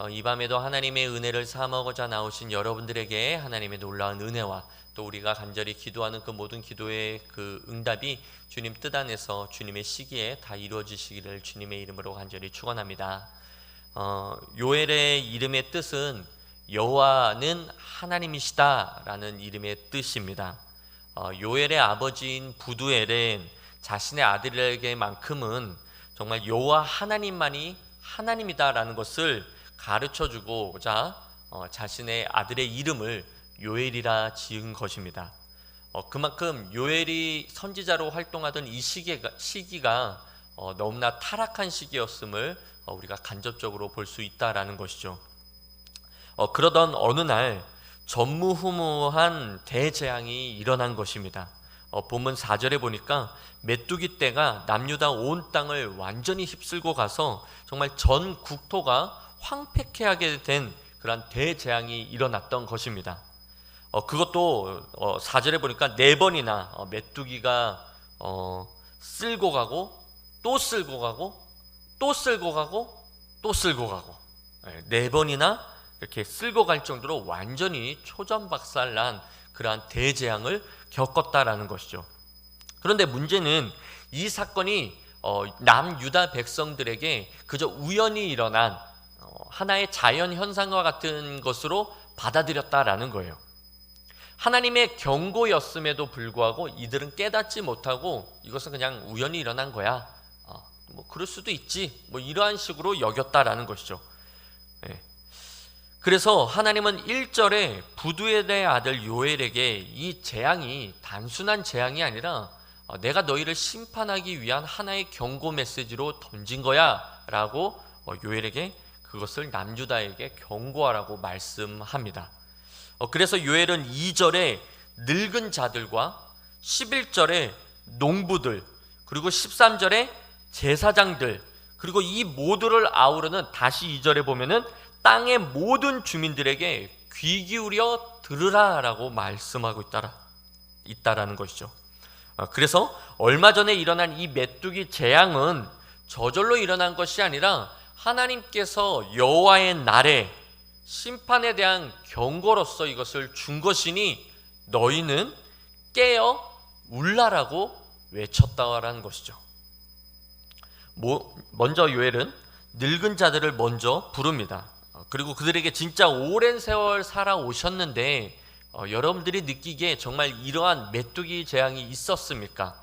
어, 이 밤에도 하나님의 은혜를 삼하고자 나오신 여러분들에게 하나님의 놀라운 은혜와 또 우리가 간절히 기도하는 그 모든 기도의 그 응답이 주님 뜻 안에서 주님의 시기에 다 이루어지시기를 주님의 이름으로 간절히 축원합니다. 어, 요엘의 이름의 뜻은 여호와는 하나님이시다라는 이름의 뜻입니다. 어, 요엘의 아버지인 부두엘은 자신의 아들에게만큼은 정말 여호와 하나님만이 하나님이다라는 것을 가르쳐 주고자 어, 자신의 아들의 이름을 요엘이라 지은 것입니다. 어, 그만큼 요엘이 선지자로 활동하던 이 시기가, 시기가 어, 너무나 타락한 시기였음을 어, 우리가 간접적으로 볼 수 있다라는 것이죠. 어, 그러던 어느 날 전무후무한 대재앙이 일어난 것입니다. 어, 본문 4절에 보니까 메뚜기 떼가 남유다 온 땅을 완전히 휩쓸고 가서 정말 전 국토가 황폐케 하게 된 그런 대재앙이 일어났던 것입니다. 어, 그것도 어, 4절에 보니까 네 번이나 어, 메뚜기가 어, 쓸고 가고 또 쓸고 가고 또 쓸고 가고 또 쓸고 가고 네, 네 번이나 이렇게 쓸고 갈 정도로 완전히 초전박살난 그러한 대재앙을 겪었다라는 것이죠. 그런데 문제는 이 사건이 어, 남유다 백성들에게 그저 우연히 일어난 어, 하나의 자연 현상과 같은 것으로 받아들였다라는 거예요. 하나님의 경고였음에도 불구하고 이들은 깨닫지 못하고 이것은 그냥 우연히 일어난 거야. 어, 뭐 그럴 수도 있지. 뭐 이러한 식으로 여겼다라는 것이죠. 예. 그래서 하나님은 1절에 부두엘의 아들 요엘에게 이 재앙이 단순한 재앙이 아니라 어, 내가 너희를 심판하기 위한 하나의 경고 메시지로 던진 거야 라고 어, 요엘에게 그것을 남유다에게 경고하라고 말씀합니다. 어, 그래서 요엘은 2절에 늙은 자들과 11절에 농부들 그리고 13절에 제사장들 그리고 이 모두를 아우르는 다시 2절에 보면은 땅의 모든 주민들에게 귀 기울여 들으라라고 말씀하고 있다라 있다라는 것이죠. 어, 그래서 얼마 전에 일어난 이 메뚜기 재앙은 저절로 일어난 것이 아니라 하나님께서 여호와의 날에 심판에 대한 경고로서 이것을 준 것이니 너희는 깨어 울라라고 외쳤다라는 것이죠. 뭐, 먼저 요엘은 늙은 자들을 먼저 부릅니다. 어, 그리고 그들에게 진짜 오랜 세월 살아오셨는데 어, 여러분들이 느끼기에 정말 이러한 메뚜기 재앙이 있었습니까?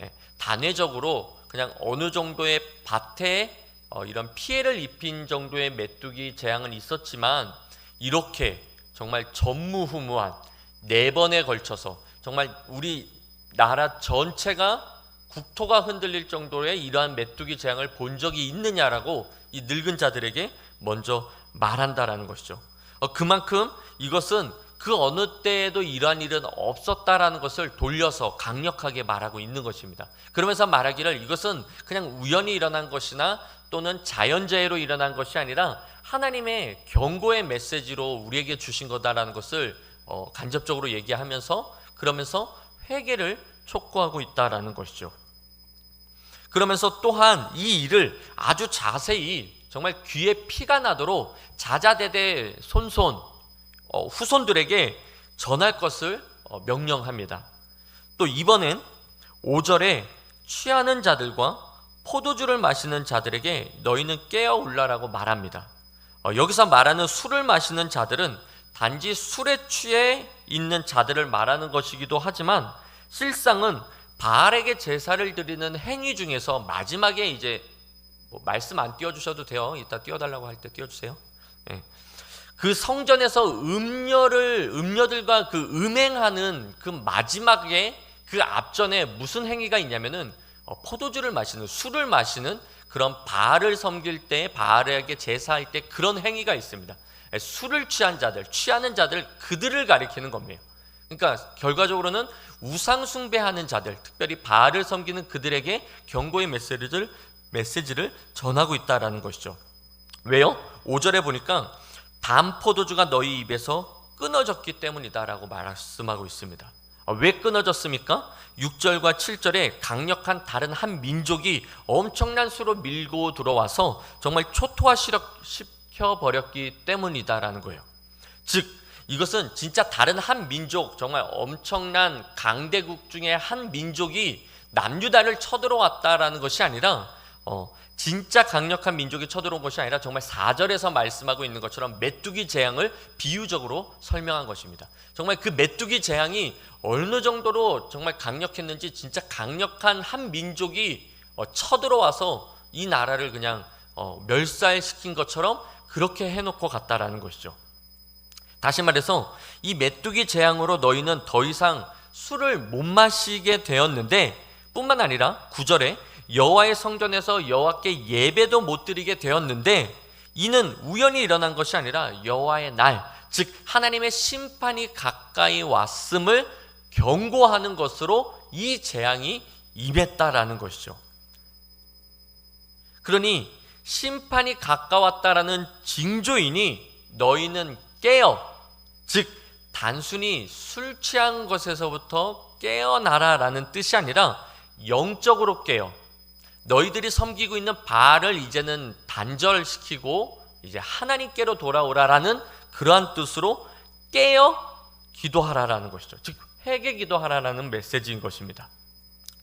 예, 단회적으로 그냥 어느 정도의 밭에 어, 이런 피해를 입힌 정도의 메뚜기 재앙은 있었지만 이렇게 정말 전무후무한 네 번에 걸쳐서 정말 우리 나라 전체가 국토가 흔들릴 정도의 이러한 메뚜기 재앙을 본 적이 있느냐라고 이 늙은 자들에게 먼저 말한다라는 것이죠. 어, 그만큼 이것은 그 어느 때에도 이러한 일은 없었다라는 것을 돌려서 강력하게 말하고 있는 것입니다. 그러면서 말하기를 이것은 그냥 우연히 일어난 것이나 또는 자연재해로 일어난 것이 아니라 하나님의 경고의 메시지로 우리에게 주신 거다라는 것을 어, 간접적으로 얘기하면서 그러면서 회개를 촉구하고 있다라는 것이죠. 그러면서 또한 이 일을 아주 자세히 정말 귀에 피가 나도록 자자대대 손손 어, 후손들에게 전할 것을 어, 명령합니다. 또 이번엔 5절에 취하는 자들과 포도주를 마시는 자들에게 너희는 깨어 울라라고 말합니다. 어, 여기서 말하는 술을 마시는 자들은 단지 술에 취해 있는 자들을 말하는 것이기도 하지만 실상은 바알에게 제사를 드리는 행위 중에서 마지막에 이제 뭐 말씀 안 띄워주셔도 돼요. 이따 띄워달라고 할 때 띄워주세요. 예. 그 성전에서 음녀를 음녀들과 그 음행하는 그 마지막에 그 앞전에 무슨 행위가 있냐면은 어, 포도주를 마시는 술을 마시는 그런 바알을 섬길 때 바알에게 제사할 때 그런 행위가 있습니다. 예, 술을 취한 자들, 취하는 자들 그들을 가리키는 겁니다. 그러니까 결과적으로는 우상 숭배하는 자들, 특별히 바알을 섬기는 그들에게 경고의 메시지를 메시지를 전하고 있다라는 것이죠. 왜요? 5절에 보니까 담 포도주가 너희 입에서 끊어졌기 때문이다라고 말씀하고 있습니다. 아, 왜 끊어졌습니까? 6절과 7절에 강력한 다른 한 민족이 엄청난 수로 밀고 들어와서 정말 초토화시켜 버렸기 때문이다라는 거예요. 즉 이것은 진짜 다른 한 민족 정말 엄청난 강대국 중에 한 민족이 남유다를 쳐들어왔다라는 것이 아니라 어, 진짜 강력한 민족이 쳐들어온 것이 아니라 정말 4절에서 말씀하고 있는 것처럼 메뚜기 재앙을 비유적으로 설명한 것입니다. 정말 그 메뚜기 재앙이 어느 정도로 정말 강력했는지 진짜 강력한 한 민족이 어, 쳐들어와서 이 나라를 그냥 어, 멸살시킨 것처럼 그렇게 해놓고 갔다라는 것이죠. 다시 말해서 이 메뚜기 재앙으로 너희는 더 이상 술을 못 마시게 되었는데 뿐만 아니라 구절에 여호와의 성전에서 여호와께 예배도 못 드리게 되었는데 이는 우연히 일어난 것이 아니라 여호와의 날, 즉 하나님의 심판이 가까이 왔음을 경고하는 것으로 이 재앙이 임했다라는 것이죠. 그러니 심판이 가까웠다라는 징조이니 너희는 깨어 즉 단순히 술 취한 것에서부터 깨어나라라는 뜻이 아니라 영적으로 깨어 너희들이 섬기고 있는 바알을 이제는 단절시키고 이제 하나님께로 돌아오라라는 그러한 뜻으로 깨어 기도하라라는 것이죠. 즉 회개 기도하라라는 메시지인 것입니다.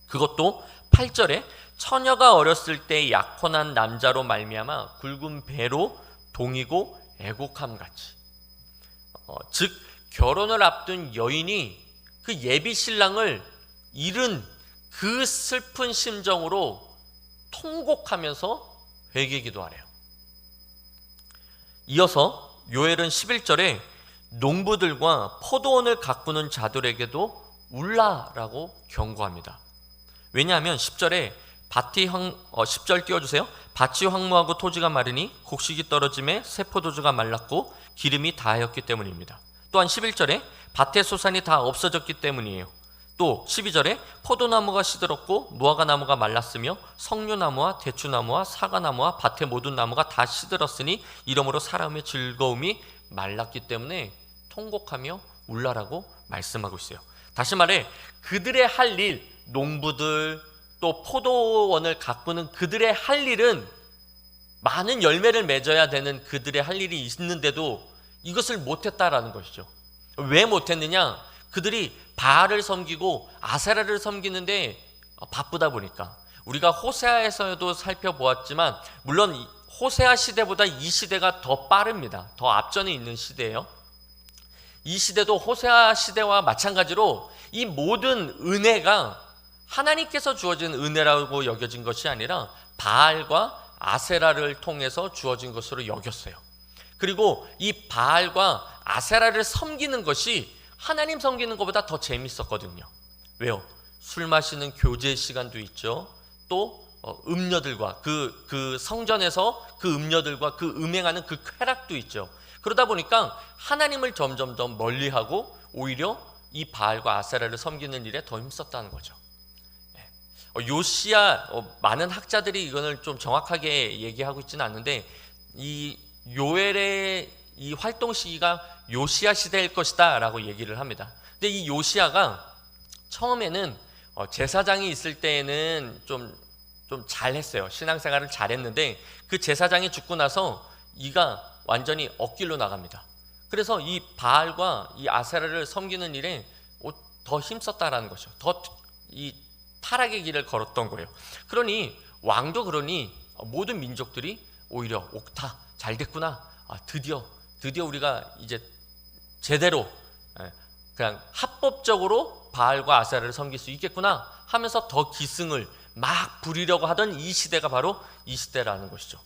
그것도 8절에 처녀가 어렸을 때 약혼한 남자로 말미암아 굵은 배로 동이고 애곡함 같이 어, 즉 결혼을 앞둔 여인이 그 예비 신랑을 잃은 그 슬픈 심정으로 통곡하면서 회개 기도하래요. 이어서 요엘은 11절에 농부들과 포도원을 가꾸는 자들에게도 울라라고 경고합니다. 왜냐하면 10절에 밭이 황, 어, 10절 띄워주세요. 밭이 황무하고 토지가 마르니 곡식이 떨어짐에 새 포도주가 말랐고 기름이 다하였기 때문입니다. 또한 11절에 밭의 소산이 다 없어졌기 때문이에요. 또 12절에 포도나무가 시들었고 무화과 나무가 말랐으며 석류나무와 대추나무와 사과나무와 밭의 모든 나무가 다 시들었으니 이러므로 사람의 즐거움이 말랐기 때문에 통곡하며 울라라고 말씀하고 있어요. 다시 말해 그들의 할 일, 농부들 또 포도원을 가꾸는 그들의 할 일은 많은 열매를 맺어야 되는 그들의 할 일이 있는데도 이것을 못했다라는 것이죠. 왜 못했느냐? 그들이 바알을 섬기고 아세라를 섬기는데 바쁘다 보니까 우리가 호세아에서도 살펴보았지만 물론 호세아 시대보다 이 시대가 더 빠릅니다. 더 앞전에 있는 시대예요. 이 시대도 호세아 시대와 마찬가지로 이 모든 은혜가 하나님께서 주어진 은혜라고 여겨진 것이 아니라 바알과 아세라를 통해서 주어진 것으로 여겼어요. 그리고 이 바알과 아세라를 섬기는 것이 하나님 섬기는 것보다 더 재밌었거든요. 왜요? 술 마시는 교제 시간도 있죠. 또 어, 음녀들과 그, 그 성전에서 그 음녀들과 그 음행하는 그 쾌락도 있죠. 그러다 보니까 하나님을 점점 더 멀리하고 오히려 이 바알과 아세라를 섬기는 일에 더 힘썼다는 거죠. 어, 요시야 어, 많은 학자들이 이거를 좀 정확하게 얘기하고 있지는 않는데 이 요엘의 이 활동 시기가 요시야 시대일 것이다 라고 얘기를 합니다. 근데 이 요시야가 처음에는 어, 제사장이 있을 때에는 좀 좀 잘했어요. 신앙생활을 잘했는데 그 제사장이 죽고 나서 이가 완전히 억길로 나갑니다. 그래서 이 바알과 이 아세라를 섬기는 일에 더 힘썼다라는 거죠. 더 이 타락의 길을 걸었던 거예요. 그러니 왕도 그러니 모든 민족들이 오히려 옥타 잘 됐구나. 아, 드디어 드디어 우리가 이제 제대로 예, 그냥 합법적으로 바알과 아세라를 섬길 수 있겠구나 하면서 더 기승을 막 부리려고 하던 이 시대가 바로 이 시대라는 것이죠.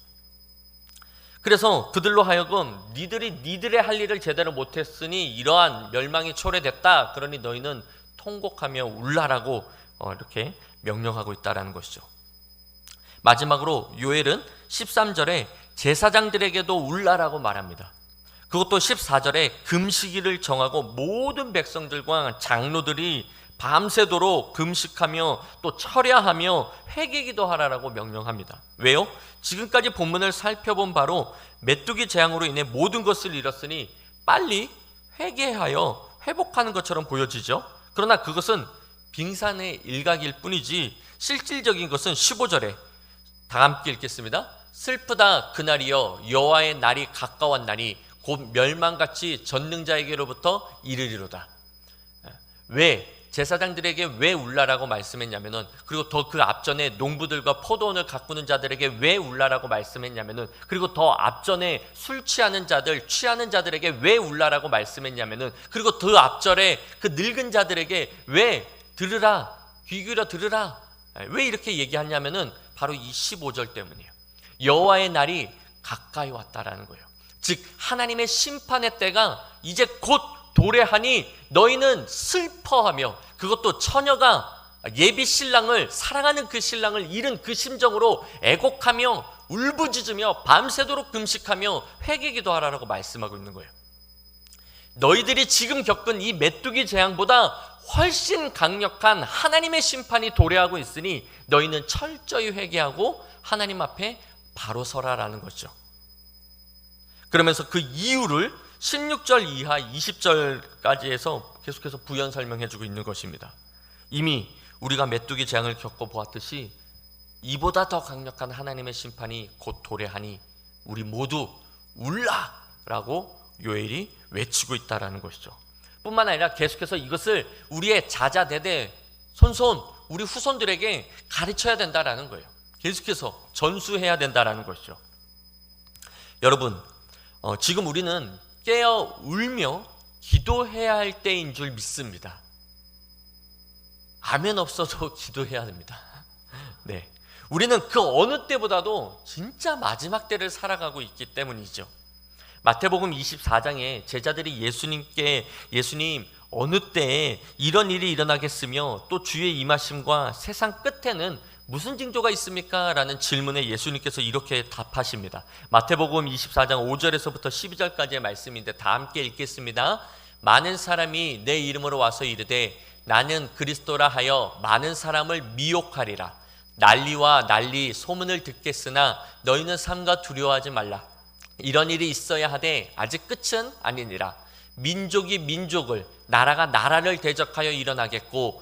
그래서 그들로 하여금 니들이 니들의 할 일을 제대로 못했으니 이러한 멸망이 초래됐다. 그러니 너희는 통곡하며 울라라고 어, 이렇게 명령하고 있다라는 것이죠. 마지막으로 요엘은 13절에 제사장들에게도 울라라고 말합니다. 그것도 14절에 금식일을 정하고 모든 백성들과 장로들이 밤새도록 금식하며 또 철야하며 회개기도 하라라고 명령합니다. 왜요? 지금까지 본문을 살펴본 바로 메뚜기 재앙으로 인해 모든 것을 잃었으니 빨리 회개하여 회복하는 것처럼 보여지죠. 그러나 그것은 빙산의 일각일 뿐이지 실질적인 것은 15절에 다 함께 읽겠습니다. 슬프다 그날이여 여호와의 날이 가까웠나니 곧 멸망같이 전능자에게로부터 이르리로다. 왜 제사장들에게 왜 울라라고 말씀했냐면은 그리고 더 그 앞전에 농부들과 포도원을 가꾸는 자들에게 왜 울라라고 말씀했냐면은 그리고 더 앞전에 술 취하는 자들 취하는 자들에게 왜 울라라고 말씀했냐면은 그리고 더 앞절에 그 늙은 자들에게 왜 들으라 귀 기울여 들으라 왜 이렇게 얘기하냐면은 바로 이 15절 때문이에요. 여호와의 날이 가까이 왔다라는 거예요. 즉 하나님의 심판의 때가 이제 곧 도래하니 너희는 슬퍼하며 그것도 처녀가 예비 신랑을 사랑하는 그 신랑을 잃은 그 심정으로 애곡하며 울부짖으며 밤새도록 금식하며 회개기도 하라라고 말씀하고 있는 거예요. 너희들이 지금 겪은 이 메뚜기 재앙보다 훨씬 강력한 하나님의 심판이 도래하고 있으니 너희는 철저히 회개하고 하나님 앞에 바로 서라라는 거죠. 그러면서 그 이유를 16절 이하 20절까지 해서 계속해서 부연 설명해 주고 있는 것입니다. 이미 우리가 메뚜기 재앙을 겪어 보았듯이 이보다 더 강력한 하나님의 심판이 곧 도래하니 우리 모두 울라라고 요엘이 외치고 있다라는 것이죠. 뿐만 아니라 계속해서 이것을 우리의 자자대대 손손 우리 후손들에게 가르쳐야 된다라는 거예요. 계속해서 전수해야 된다라는 것이죠. 여러분, 어, 지금 우리는 깨어 울며 기도해야 할 때인 줄 믿습니다. 아멘 없어도 기도해야 됩니다. 네. 우리는 그 어느 때보다도 진짜 마지막 때를 살아가고 있기 때문이죠. 마태복음 24장에 제자들이 예수님께 예수님 어느 때에 이런 일이 일어나겠으며 또 주의 임하심과 세상 끝에는 무슨 징조가 있습니까? 라는 질문에 예수님께서 이렇게 답하십니다. 마태복음 24장 5절에서부터 12절까지의 말씀인데 다 함께 읽겠습니다. 많은 사람이 내 이름으로 와서 이르되 나는 그리스도라 하여 많은 사람을 미혹하리라. 난리와 난리 소문을 듣겠으나 너희는 삼가 두려워하지 말라. 이런 일이 있어야 하되 아직 끝은 아니니라. 민족이 민족을 나라가 나라를 대적하여 일어나겠고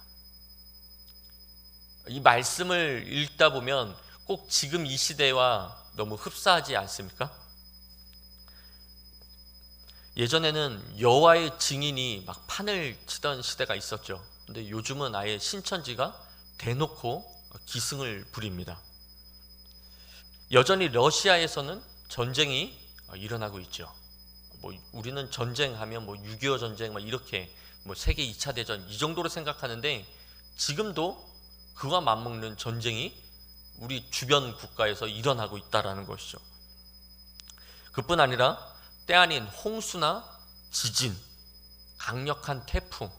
이 말씀을 읽다 보면 꼭 지금 이 시대와 너무 흡사하지 않습니까? 예전에는 여호와의 증인이 막 판을 치던 시대가 있었죠. 근데 요즘은 아예 신천지가 대놓고 기승을 부립니다. 여전히 러시아에서는 전쟁이 일어나고 있죠. 뭐 우리는 전쟁하면 뭐 6.25 전쟁 막 이렇게 뭐 세계 2차 대전 이 정도로 생각하는데 지금도 그와 맞먹는 전쟁이 우리 주변 국가에서 일어나고 있다라는 것이죠. 그뿐 아니라 때 아닌 홍수나 지진, 강력한 태풍.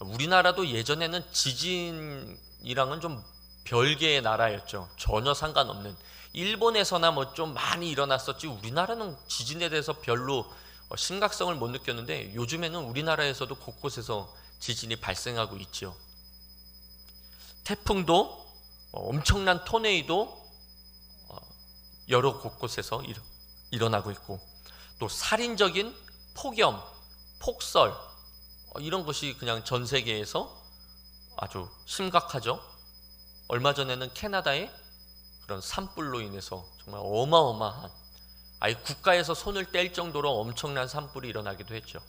우리나라도 예전에는 지진이랑은 좀 별개의 나라였죠. 전혀 상관없는. 일본에서나 뭐 좀 많이 일어났었지 우리나라는 지진에 대해서 별로 심각성을 못 느꼈는데 요즘에는 우리나라에서도 곳곳에서 지진이 발생하고 있죠. 태풍도 엄청난 토네이도 여러 곳곳에서 일어나고 있고 또 살인적인 폭염, 폭설 이런 것이 그냥 전 세계에서 아주 심각하죠. 얼마 전에는 캐나다에 그런 산불로 인해서 정말 어마어마한 아예 국가에서 손을 뗄 정도로 엄청난 산불이 일어나기도 했죠.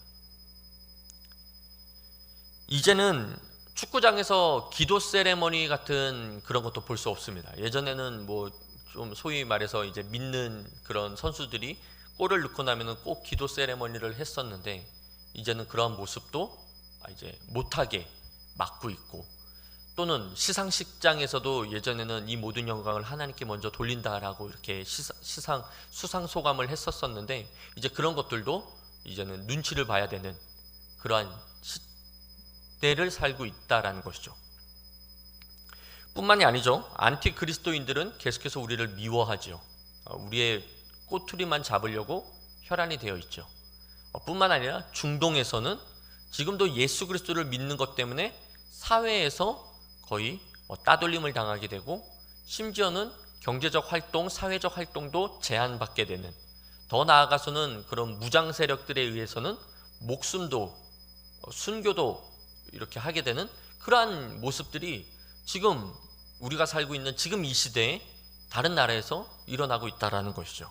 이제는 축구장에서 기도 세레머니 같은 그런 것도 볼 수 없습니다. 예전에는 뭐 좀 소위 말해서 이제 믿는 그런 선수들이 골을 넣고 나면은 꼭 기도 세레머니를 했었는데 이제는 그러한 모습도 이제 못하게 막고 있고 또는 시상식장에서도 예전에는 이 모든 영광을 하나님께 먼저 돌린다라고 이렇게 시상 수상 소감을 했었었는데 이제 그런 것들도 이제는 눈치를 봐야 되는 그러한 시대를 살고 있다라는 것이죠. 뿐만이 아니죠. 안티 그리스도인들은 계속해서 우리를 미워하지요. 어, 우리의 꼬투리만 잡으려고 혈안이 되어 있죠. 어, 뿐만 아니라 중동에서는 지금도 예수 그리스도를 믿는 것 때문에 사회에서 거의 어, 따돌림을 당하게 되고 심지어는 경제적 활동, 사회적 활동도 제한받게 되는 더 나아가서는 그런 무장 세력들에 의해서는 목숨도 어, 순교도 이렇게 하게 되는 그러한 모습들이 지금 우리가 살고 있는 지금 이 시대에 다른 나라에서 일어나고 있다라는 것이죠.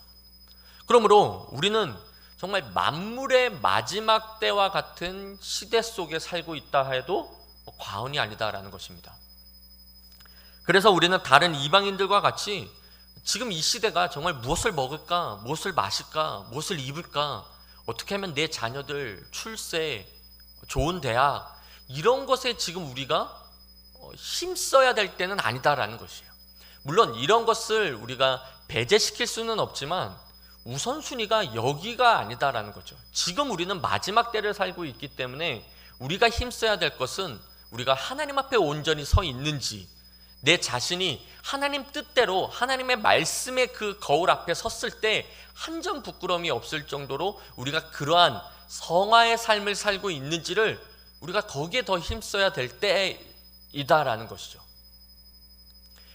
그러므로 우리는 정말 만물의 마지막 때와 같은 시대 속에 살고 있다 해도 과언이 아니다라는 것입니다. 그래서 우리는 다른 이방인들과 같이 지금 이 시대가 정말 무엇을 먹을까, 무엇을 마실까, 무엇을 입을까, 어떻게 하면 내 자녀들 출세, 좋은 대학 이런 것에 지금 우리가 어, 힘써야 될 때는 아니다라는 것이에요. 물론 이런 것을 우리가 배제시킬 수는 없지만 우선순위가 여기가 아니다라는 거죠. 지금 우리는 마지막 때를 살고 있기 때문에 우리가 힘써야 될 것은 우리가 하나님 앞에 온전히 서 있는지 내 자신이 하나님 뜻대로 하나님의 말씀의 그 거울 앞에 섰을 때 한 점 부끄러움이 없을 정도로 우리가 그러한 성화의 삶을 살고 있는지를 우리가 거기에 더 힘써야 될 때이다라는 것이죠.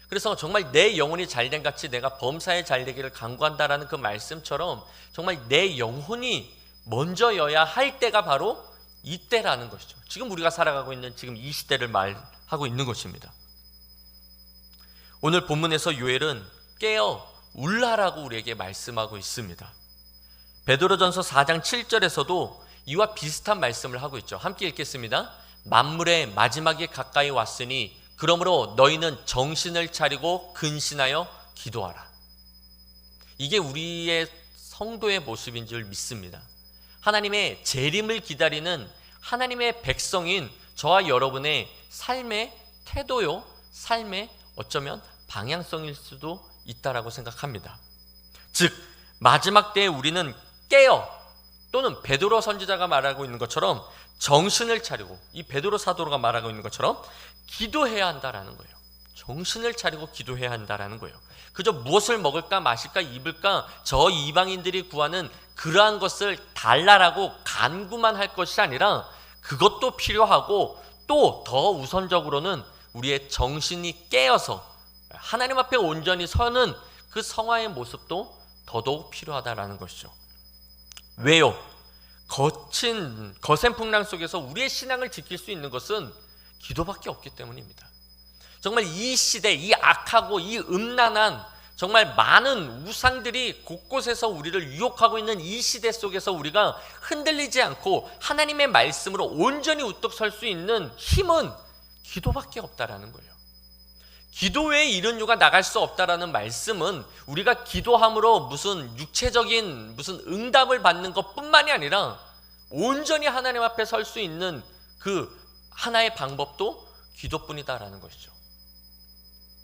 그래서 정말 내 영혼이 잘된 같이 내가 범사에 잘되기를 간구한다라는 그 말씀처럼 정말 내 영혼이 먼저여야 할 때가 바로 이때라는 것이죠. 지금 우리가 살아가고 있는 지금 이 시대를 말하고 있는 것입니다. 오늘 본문에서 요엘은 깨어 울라라고 우리에게 말씀하고 있습니다. 베드로전서 4장 7절에서도 이와 비슷한 말씀을 하고 있죠. 함께 읽겠습니다. 만물의 마지막이 가까이 왔으니 그러므로 너희는 정신을 차리고 근신하여 기도하라. 이게 우리의 성도의 모습인 줄 믿습니다. 하나님의 재림을 기다리는 하나님의 백성인 저와 여러분의 삶의 태도요, 삶의 어쩌면 방향성일 수도 있다라고 생각합니다. 즉 마지막 때에 우리는 깨어 또는 베드로 선지자가 말하고 있는 것처럼 정신을 차리고 이 베드로 사도가 말하고 있는 것처럼 기도해야 한다라는 거예요. 정신을 차리고 기도해야 한다라는 거예요. 그저 무엇을 먹을까 마실까 입을까 저 이방인들이 구하는 그러한 것을 달라라고 간구만 할 것이 아니라 그것도 필요하고 또 더 우선적으로는 우리의 정신이 깨어서 하나님 앞에 온전히 서는 그 성화의 모습도 더더욱 필요하다라는 것이죠. 왜요? 거친 거센 풍랑 속에서 우리의 신앙을 지킬 수 있는 것은 기도밖에 없기 때문입니다. 정말 이 시대, 이 악하고 이 음란한 정말 많은 우상들이 곳곳에서 우리를 유혹하고 있는 이 시대 속에서 우리가 흔들리지 않고 하나님의 말씀으로 온전히 우뚝 설 수 있는 힘은 기도밖에 없다라는 거예요. 기도 외에 이런 유가 나갈 수 없다라는 말씀은 우리가 기도함으로 무슨 육체적인 무슨 응답을 받는 것뿐만이 아니라 온전히 하나님 앞에 설 수 있는 그 하나의 방법도 기도뿐이다라는 것이죠.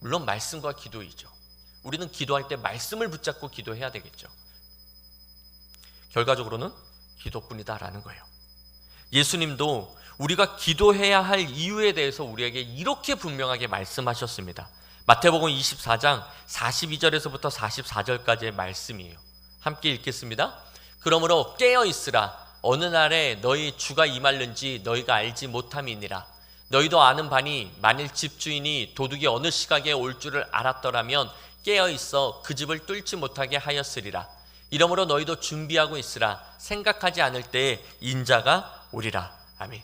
물론 말씀과 기도이죠. 우리는 기도할 때 말씀을 붙잡고 기도해야 되겠죠. 결과적으로는 기도뿐이다라는 거예요. 예수님도 우리가 기도해야 할 이유에 대해서 우리에게 이렇게 분명하게 말씀하셨습니다. 마태복음 24장 42절에서부터 44절까지의 말씀이에요. 함께 읽겠습니다. 그러므로 깨어 있으라 어느 날에 너희 주가 임할는지 너희가 알지 못함이니라. 너희도 아는 바니 만일 집주인이 도둑이 어느 시각에 올 줄을 알았더라면 깨어 있어 그 집을 뚫지 못하게 하였으리라. 이러므로 너희도 준비하고 있으라. 생각하지 않을 때에 인자가 오리라. 아멘.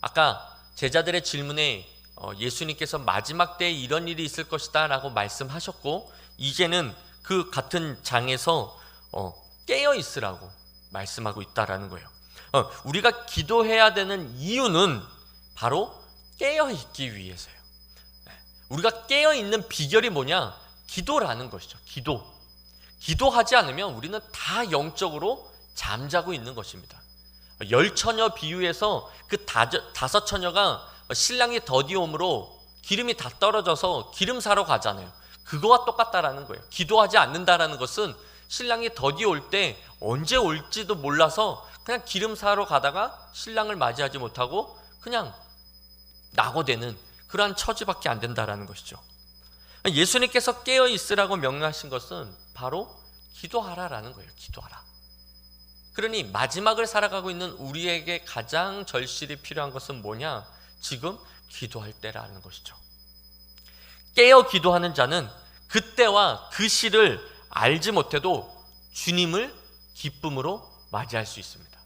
아까 제자들의 질문에 어, 예수님께서 마지막 때에 이런 일이 있을 것이다라고 말씀하셨고 이제는 그 같은 장에서 어, 깨어 있으라고 말씀하고 있다라는 거예요. 어, 우리가 기도해야 되는 이유는 바로 깨어 있기 위해서요. 네. 우리가 깨어 있는 비결이 뭐냐? 기도라는 것이죠. 기도. 기도하지 않으면 우리는 다 영적으로 잠자고 있는 것입니다. 열 처녀 비유에서 그 다섯 처녀가 신랑이 더디옴으로 기름이 다 떨어져서 기름 사러 가잖아요. 그거와 똑같다라는 거예요. 기도하지 않는다라는 것은 신랑이 더디 올 때 언제 올지도 몰라서 그냥 기름 사러 가다가 신랑을 맞이하지 못하고 그냥 낙오되는 그러한 처지밖에 안 된다라는 것이죠. 예수님께서 깨어 있으라고 명령하신 것은 바로 기도하라라는 거예요. 기도하라. 그러니 마지막을 살아가고 있는 우리에게 가장 절실히 필요한 것은 뭐냐? 지금 기도할 때라는 것이죠. 깨어 기도하는 자는 그때와 그 시를 알지 못해도 주님을 기쁨으로 맞이할 수 있습니다.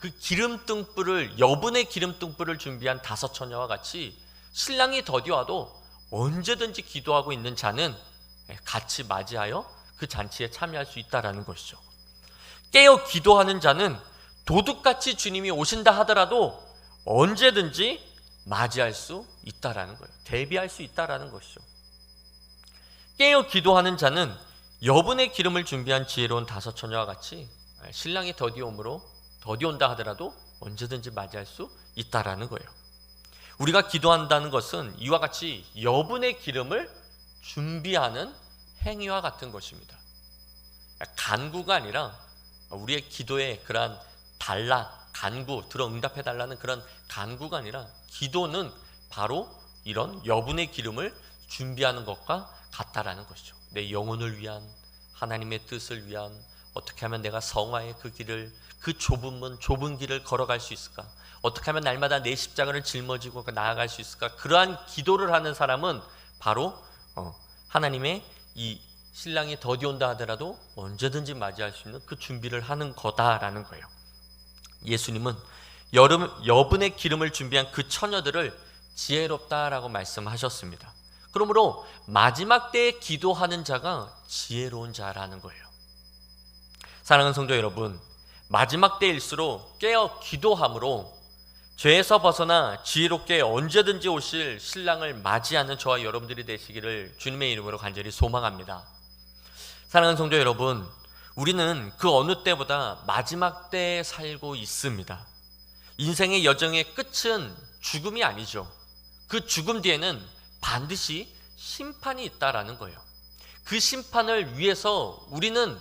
그 기름등불을 여분의 기름등불을 준비한 다섯 처녀와 같이 신랑이 더디와도 언제든지 기도하고 있는 자는 같이 맞이하여 그 잔치에 참여할 수 있다라는 것이죠. 깨어 기도하는 자는 도둑같이 주님이 오신다 하더라도 언제든지 맞이할 수 있다라는 거예요. 대비할 수 있다라는 것이죠. 깨어 기도하는 자는 여분의 기름을 준비한 지혜로운 다섯 처녀와 같이 신랑이 더디옴으로 더디온다 하더라도 언제든지 맞이할 수 있다라는 거예요. 우리가 기도한다는 것은 이와 같이 여분의 기름을 준비하는 행위와 같은 것입니다. 간구가 아니라 우리의 기도에 그러한 달라 간구 들어 응답해 달라는 그런 간구가 아니라 기도는 바로 이런 여분의 기름을 준비하는 것과 같다라는 것이죠. 내 영혼을 위한 하나님의 뜻을 위한 어떻게 하면 내가 성화의 그 길을 그 좁은 문 좁은 길을 걸어갈 수 있을까? 어떻게 하면 날마다 내 십자가를 짊어지고 나아갈 수 있을까? 그러한 기도를 하는 사람은 바로 어, 하나님의 이 신랑이 더디 온다 하더라도 언제든지 맞이할 수 있는 그 준비를 하는 거다라는 거예요. 예수님은 여름 여분의 기름을 준비한 그 처녀들을 지혜롭다라고 말씀하셨습니다. 그러므로 마지막 때에 기도하는 자가 지혜로운 자라는 거예요. 사랑하는 성도 여러분, 마지막 때일수록 깨어 기도함으로 죄에서 벗어나 지혜롭게 언제든지 오실 신랑을 맞이하는 저와 여러분들이 되시기를 주님의 이름으로 간절히 소망합니다. 사랑하는 성도 여러분, 우리는 그 어느 때보다 마지막 때에 살고 있습니다. 인생의 여정의 끝은 죽음이 아니죠. 그 죽음 뒤에는 반드시 심판이 있다라는 거예요. 그 심판을 위해서 우리는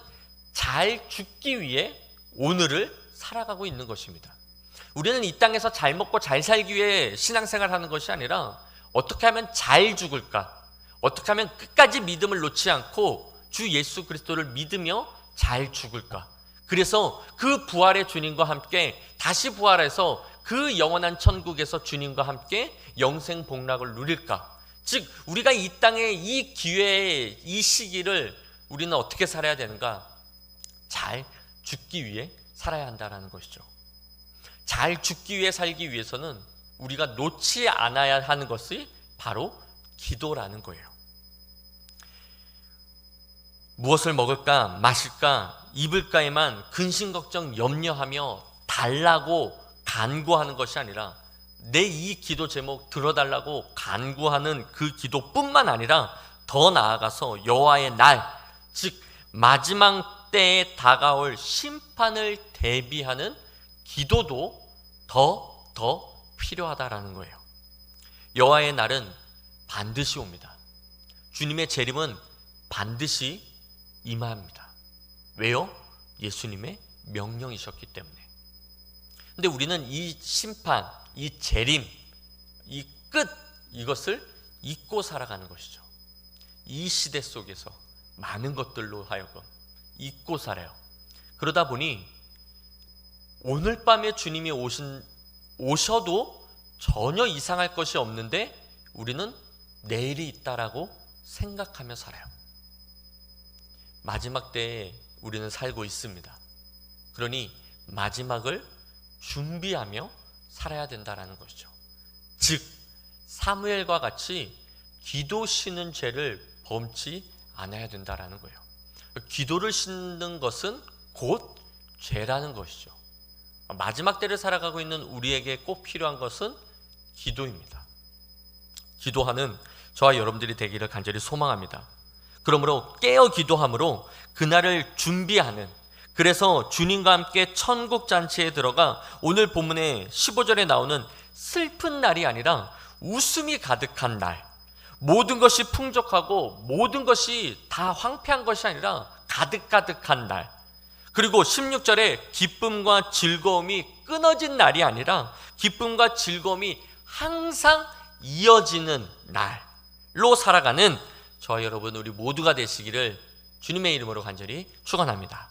잘 죽기 위해 오늘을 살아가고 있는 것입니다. 우리는 이 땅에서 잘 먹고 잘 살기 위해 신앙생활 하는 것이 아니라 어떻게 하면 잘 죽을까? 어떻게 하면 끝까지 믿음을 놓지 않고 주 예수 그리스도를 믿으며 잘 죽을까? 그래서 그 부활의 주님과 함께 다시 부활해서 그 영원한 천국에서 주님과 함께 영생 복락을 누릴까? 즉 우리가 이 땅의 이 기회의 이 시기를 우리는 어떻게 살아야 되는가? 잘 죽기 위해 살아야 한다라는 것이죠. 잘 죽기 위해 살기 위해서는 우리가 놓지 않아야 하는 것이 바로 기도라는 거예요. 무엇을 먹을까, 마실까, 입을까에만 근심 걱정 염려하며 달라고 간구하는 것이 아니라 내 이 기도 제목 들어달라고 간구하는 그 기도뿐만 아니라 더 나아가서 여호와의 날, 즉 마지막 때에 다가올 심판을 대비하는 기도도 더 더 필요하다라는 거예요. 여호와의 날은 반드시 옵니다. 주님의 재림은 반드시 임합니다. 왜요? 예수님의 명령이셨기 때문에. 근데 우리는 이 심판, 이 재림, 이 끝 이것을 잊고 살아가는 것이죠. 이 시대 속에서 많은 것들로 하여금 잊고 살아요. 그러다 보니 오늘 밤에 주님이 오신 오셔도 전혀 이상할 것이 없는데 우리는 내일이 있다라고 생각하며 살아요. 마지막 때에 우리는 살고 있습니다. 그러니 마지막을 준비하며 살아야 된다라는 것이죠. 즉 사무엘과 같이 기도 쉬는 죄를 범치 않아야 된다라는 거예요. 기도를 씻는 것은 곧 죄라는 것이죠. 마지막 때를 살아가고 있는 우리에게 꼭 필요한 것은 기도입니다. 기도하는 저와 여러분들이 되기를 간절히 소망합니다. 그러므로 깨어 기도함으로 그날을 준비하는 그래서 주님과 함께 천국 잔치에 들어가 오늘 본문의 15절에 나오는 슬픈 날이 아니라 웃음이 가득한 날. 모든 것이 풍족하고 모든 것이 다 황폐한 것이 아니라 가득가득한 날. 그리고 16절에 기쁨과 즐거움이 끊어진 날이 아니라 기쁨과 즐거움이 항상 이어지는 날로 살아가는 저와 여러분 우리 모두가 되시기를 주님의 이름으로 간절히 축원합니다.